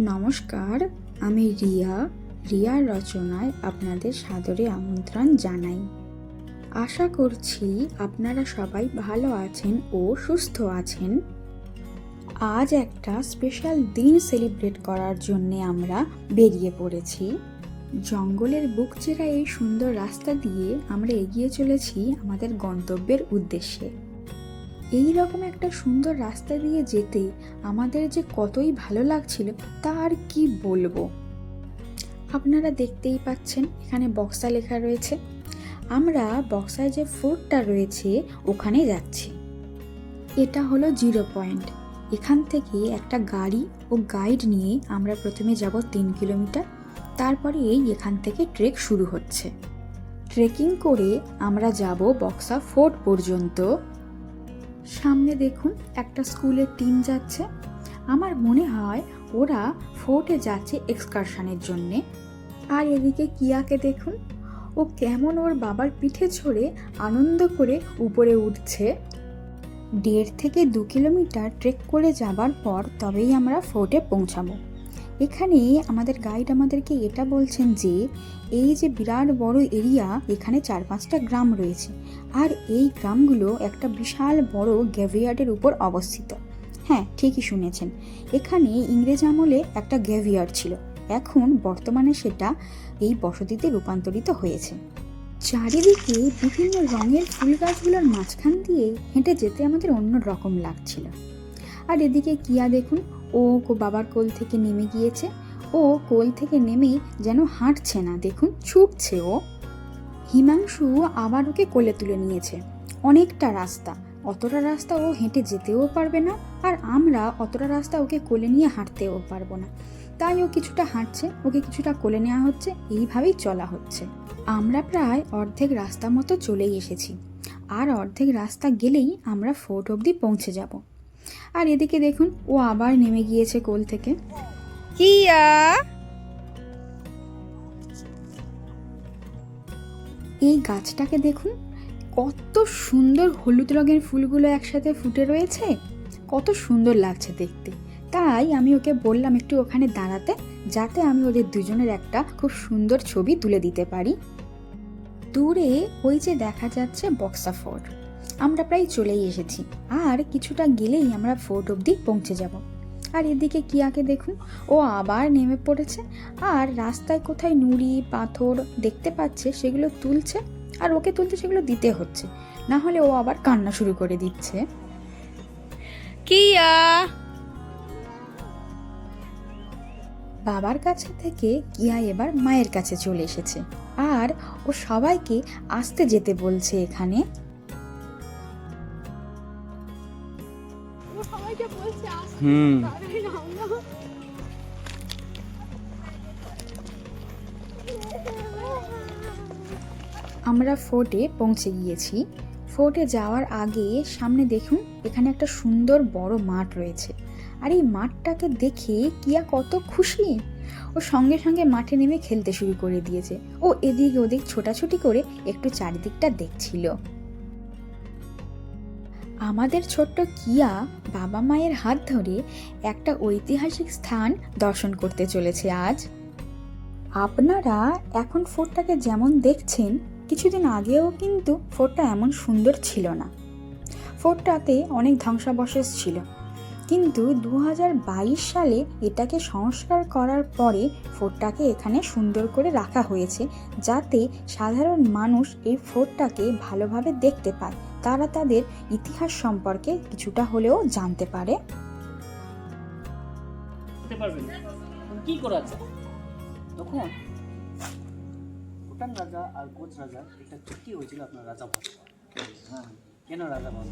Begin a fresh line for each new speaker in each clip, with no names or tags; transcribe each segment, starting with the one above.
নমস্কার, আমি রিয়া। রিয়ার রচনায় আপনাদের সাদরে আমন্ত্রণ জানাই। আশা করছি আপনারা সবাই ভালো আছেন ও সুস্থ আছেন। আজ একটা স্পেশাল দিন সেলিব্রেট করার জন্যে আমরা বেরিয়ে পড়েছি। জঙ্গলের বুক চেরা এই সুন্দর রাস্তা দিয়ে আমরা এগিয়ে চলেছি আমাদের গন্তব্যের উদ্দেশ্যে। এই রকম একটা সুন্দর রাস্তা দিয়ে যেতে আমাদের যে কতই ভালো লাগছিল, তা আর কি বলব? আপনারা দেখতেই পাচ্ছেন, এখানে বক্সা লেখা রয়েছে। আমরা বক্সায় যে ফোর্টটা রয়েছে, ওখানে যাচ্ছি। এটা হলো জিরো পয়েন্ট এখান থেকে একটা গাড়ি ও গাইড নিয়ে আমরা প্রথমে যাব তিন কিলোমিটার। তারপরে এই এখান থেকে ট্রেক শুরু হচ্ছে। ট্রেকিং করে আমরা যাব বক্সা ফোর্ট পর্যন্ত। সামনে দেখুন, একটা স্কুলের টিম যাচ্ছে। আমার মনে হয় ওরা ফোর্টে যাচ্ছে এক্সকারশনের জন্যে। আর এদিকে কিয়াকে দেখুন, ও কেমন ওর বাবার পিঠে ছড়ে আনন্দ করে উপরে উঠছে। দেড় থেকে দু কিলোমিটার ট্রেক করে যাবার পর তবেই আমরা ফোর্টে পৌঁছাবো। এখানে আমাদের গাইড আমাদেরকে এটা বলছেন যে, এই যে বিরাট বড় এরিয়া এখানে চার পাঁচটা গ্রাম রয়েছে। আর এই গ্রামগুলো একটা বিশাল বড় গ্যাভিয়ার্ডের উপর অবস্থিত। হ্যাঁ ঠিকই শুনেছেন। এখানে ইংরেজ আমলে একটা গ্যাভিয়ার্ড ছিল। এখন বর্তমানে সেটা এই বসতিতে রূপান্তরিত হয়েছে। চারিদিকে বিভিন্ন রঙের ফুল গাছগুলোর মাঝখান দিয়ে হেঁটে যেতে আমাদের অন্য রকম লাগছিল। আর এদিকে কিয়া দেখুন ও বাবার কোল থেকে নেমে গিয়েছে। ও কোল থেকে নেমেই যেন হাঁটছে না, দেখুন, ছুটছে ও। হিমাংশু আবার ওকে কোলে তুলে নিয়েছে। অনেকটা রাস্তা। অতটা রাস্তা ও হেঁটে যেতেও পারবে না আর আমরা অতটা রাস্তা ওকে কোলে নিয়ে হাঁটতেও পারব না। তাই ও কিছুটা হাঁটছে, ওকে কিছুটা কোলে নেওয়া হচ্ছে, এইভাবেই চলা হচ্ছে। আমরা প্রায় অর্ধেক রাস্তা মতো চলেই এসেছি। আর অর্ধেক রাস্তা গেলেই আমরা ফোর্ট অবধি পৌঁছে যাব। আর এদিকে দেখুন ও আবার নেমে গিয়েছে কোল থেকে।
কিয়া?
এই গাছটাকে দেখুন কত সুন্দর হলুদ রঙের ফুলগুলো একসাথে ফুটে রয়েছে। কত সুন্দর লাগছে দেখতে। তাই আমি ওকে বললাম একটু ওখানে দাঁড়াতে যাতে আমি ওদের দুজনের একটা খুব সুন্দর ছবি তুলে দিতে পারি। দূরে ওই যে দেখা যাচ্ছে বক্সা ফোর্ট আমরা প্রায় চলেই এসেছি। আর কিছুটা গেলেই আমরা ফোর্ট অবধি পৌঁছে যাব। আর এদিকে কিয়াকে দেখুন, ও আবার নেমে পড়েছে। আর রাস্তায় কোথায় নুড়ি, পাথর দেখতে পাচ্ছে, সেগুলো তুলছে। আর ওকে তুলতে সেগুলো দিতে হচ্ছে। না হলে ও আবার কান্না শুরু করে দিচ্ছে।
কিয়া!
বাবার কাছে থেকে কিয়া এবার মায়ের কাছে চলে এসেছে। আর ও সবাইকে আসতে যেতে বলছে এখানে।
আমরা
ফোর্টে পৌঁছে গিয়েছি। ফোর্টে যাওয়ার আগে সামনে দেখুন, এখানে একটা সুন্দর বড় মাঠ রয়েছে। আর এই মাঠটাকে দেখে কিয়া কত খুশি। ও সঙ্গে সঙ্গে মাঠে নেমে খেলতে শুরু করে দিয়েছে। ও এদিক ওদিক ছোটাছুটি করে একটু চারিদিকটা দেখছিল। আমাদের ছোট্ট কিয়া বাবা মায়ের হাত ধরে একটা ঐতিহাসিক স্থান দর্শন করতে চলেছে আজ। আপনারা এখন ফোর্টটাকে যেমন দেখছেন, কিছুদিন আগেও কিন্তু ফোর্টটা এমন সুন্দর ছিল না। ফোর্টটাতে অনেক ধ্বংসাবশেষ ছিল। কিন্তু দু হাজার বাইশ সালে এটাকে সংস্কার করার পরে ফোর্টটাকে এখানে সুন্দর করে রাখা হয়েছে, যাতে সাধারণ মানুষ এই ফোর্টটাকে ভালোভাবে দেখতে পায়। তারা তাদের ইতিহাস সম্পর্কে কিছুটা হলেও জানতে পারে।
কি করা আছে তখন ভুটান রাজা আর কোচ রাজা একটা চুক্তি হয়েছিল আপনার রাজা হ্যাঁ কেন রাজা ভাত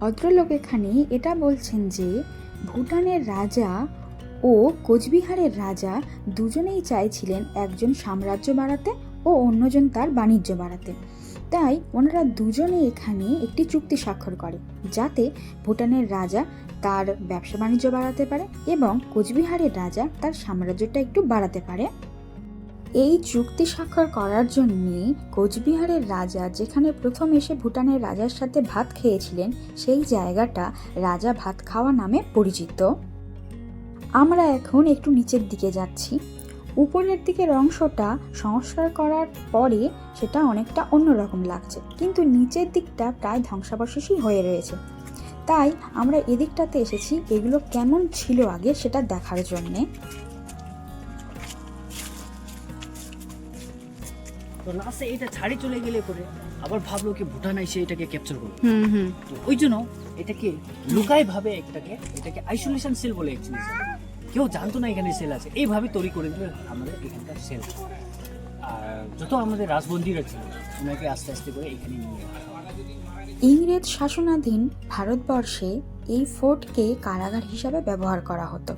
ভদ্রলোক এখানে এটা বলছেন যে ভুটানের রাজা ও কোচবিহারের রাজা দুজনেই চাইছিলেন একজন সাম্রাজ্য বাড়াতে ও অন্যজন তার বাণিজ্য বাড়াতে। তাই ওনারা দুজনে এখানে একটি চুক্তি স্বাক্ষর করে, যাতে ভুটানের রাজা তার ব্যবসা বাণিজ্য বাড়াতে পারে এবং কোচবিহারের রাজা তার সাম্রাজ্যটা একটু বাড়াতে পারে। এই চুক্তি স্বাক্ষর করার জন্যে কোচবিহারের রাজা যেখানে প্রথম এসে ভুটানের রাজার সাথে ভাত খেয়েছিলেন, সেই জায়গাটা রাজা ভাত খাওয়া নামে পরিচিত। আমরা এখন একটু নিচের দিকে যাচ্ছি। উপরের দিকের অংশটা সংস্কার করার পরে সেটা অনেকটা অন্যরকম লাগছে। কিন্তু নিচের দিকটা প্রায় ধ্বংসাবশেষই হয়ে রয়েছে। তাই আমরা এদিকটাতে এসেছি এগুলো কেমন ছিল আগে সেটা দেখার জন্যে।
তো লাস্টে এটা ছাড়ি চলে গেলে পরে আবার ভাবলো কি ভুটান এসে এটাকে ক্যাপচার করবে।
হুম হুম।
তো ওই জন্য এটাকে লুকাই ভাবে এটাকে এটাকে আইসোলেশন সেল বলে অ্যাকচুয়ালি কেউ জানতো না এখানে সেল আছে। এইভাবে তৈরি করে দিল আমাদের এখানকার সেল আর যত আমাদের রাজবন্দীরা ছিল, ওনাকে আস্তে আস্তে করে এখানে নিয়ে
ইংরেজ শাসনাধীন ভারতবর্ষে এই ফোর্টকে কারাগার হিসাবে ব্যবহার করা হতো।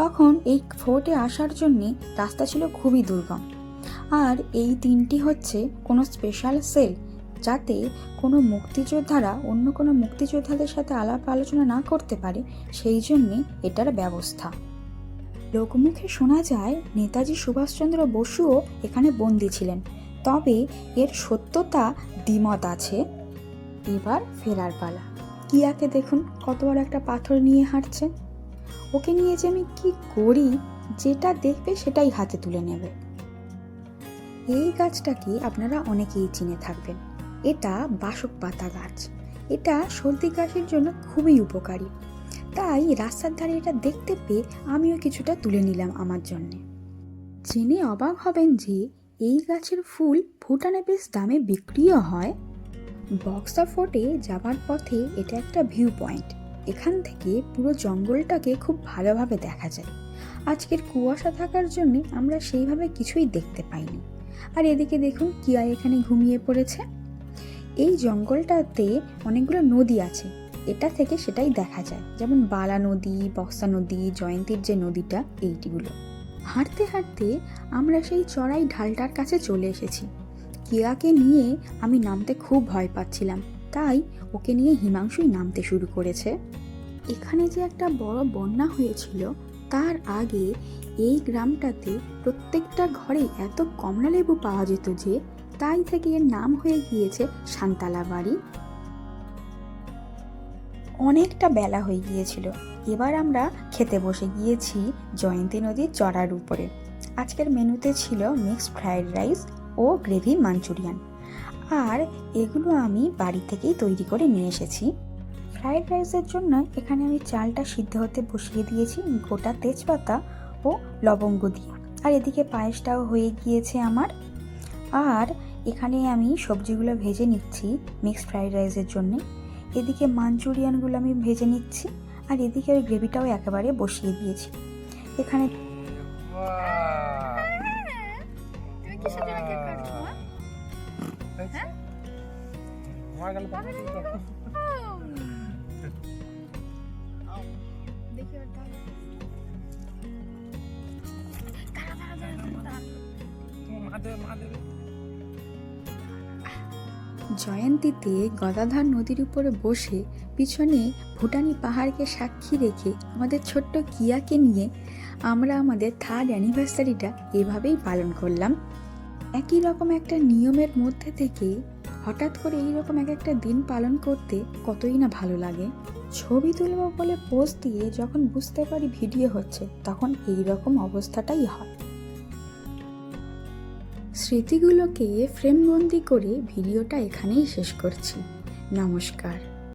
তখন এই ফোর্টে আসার জন্যে রাস্তা ছিল খুবই দুর্গম। আর এই তিনটি হচ্ছে কোনো স্পেশাল সেল যাতে কোনো মুক্তিযোদ্ধারা অন্য কোনো মুক্তিযোদ্ধাদের সাথে আলাপ আলোচনা না করতে পারে, সেই জন্যে এটার ব্যবস্থা। লোকমুখে শোনা যায়, নেতাজি সুভাষচন্দ্র বসুও এখানে বন্দী ছিলেন। তবে এর সত্যতা দ্বিমত আছে। এবার ফেরার পালা। কিয়াকে দেখুন কত বড় একটা পাথর নিয়ে হাঁটছে। ওকে নিয়ে যে আমি কি করি, যেটা দেখবে সেটাই হাতে তুলে নেবে। এই গাছটাকে আপনারা অনেকেই চিনে থাকবেন। এটা বাসক পাতা গাছ। এটা সর্দি কাশির জন্য খুবই উপকারী। তাই রাস্তার ধারে এটা দেখতে পেয়ে আমিও কিছুটা তুলে নিলাম আমার জন্যে। জেনে অবাক হবেন যে এই গাছের ফুল ভুটানে বেশ দামে বিক্রিও হয়। বক্সা ফোর্টে যাবার পথে এটা একটা ভিউ পয়েন্ট এখান থেকে পুরো জঙ্গলটাকে খুব ভালোভাবে দেখা যায়। আজকের কুয়াশা থাকার জন্য আমরা সেইভাবে কিছুই দেখতে পাইনি। আর এদিকে দেখুন কিয়া এখানে ঘুমিয়ে পড়েছে। এই জঙ্গলটাতে অনেকগুলো নদী আছে। এটা থেকে সেটাই দেখা যায়। যেমন বালা নদী, বক্সা নদী, জয়ন্তীর যে নদীটা এইটিগুলো হাঁটতে হাঁটতে আমরা সেই চড়াই ঢালটার কাছে চলে এসেছি। কেয়াকে নিয়ে আমি নামতে খুব ভয় পাচ্ছিলাম। তাই ওকে নিয়ে হিমাংশুই নামতে শুরু করেছে। এখানে যে একটা বড় বন্যা হয়েছিল, তার আগে এই গ্রামটাতে প্রত্যেকটা ঘরে এত কমলা লেবু পাওয়া যেত যে, তাই থেকে এর নাম হয়ে গিয়েছে শান্তালা বাড়ি অনেকটা বেলা হয়ে গিয়েছিল। এবার আমরা খেতে বসে গিয়েছি জয়ন্তী নদীর চড়ার উপরে। আজকের মেনুতে ছিল মিক্সড ফ্রায়েড রাইস ও গ্রেভি মাঞ্চুরিয়ান আর এগুলো আমি বাড়ি থেকেই তৈরি করে নিয়ে এসেছি। ফ্রায়েড রাইসের জন্য এখানে আমি চালটা সিদ্ধ হতে বসিয়ে দিয়েছি গোটা তেজপাতা ও লবঙ্গ দিয়ে। আর এদিকে পায়েসটাও হয়ে গিয়েছে আমার। আর এখানে আমি সবজিগুলো ভেজে নিচ্ছি মিক্সড ফ্রায়েড রাইসের জন্য। এদিকে মাঞ্চুরিয়ানগুলো আমি ভেজে নিচ্ছি, আর এদিকে ওই গ্রেভিটাও একেবারে বসিয়ে দিয়েছি। এখানে
তুমি কিসের
জয়ন্তীতে গদাধর নদীর উপরে বসে পিছনে ভুটানি পাহাড়কে সাক্ষী রেখে আমাদের ছোট্ট কিয়াকে নিয়ে আমরা আমাদের থার্ড অ্যানিভার্সারিটা এভাবেই পালন করলাম। একই রকম একটা নিয়মের মধ্যে থেকে হঠাৎ করে এই রকম এক একটা দিন পালন করতে কতই না ভালো লাগে। ছবি তুলব বলে পোজ দিয়ে যখন বুঝতে পারি ভিডিও হচ্ছে, তখন এই রকম অবস্থাটাই হয়। স্মৃতিগুলোকে ফ্রেমবন্দি করে ভিডিওটা এখানেই শেষ করছি। নমস্কার।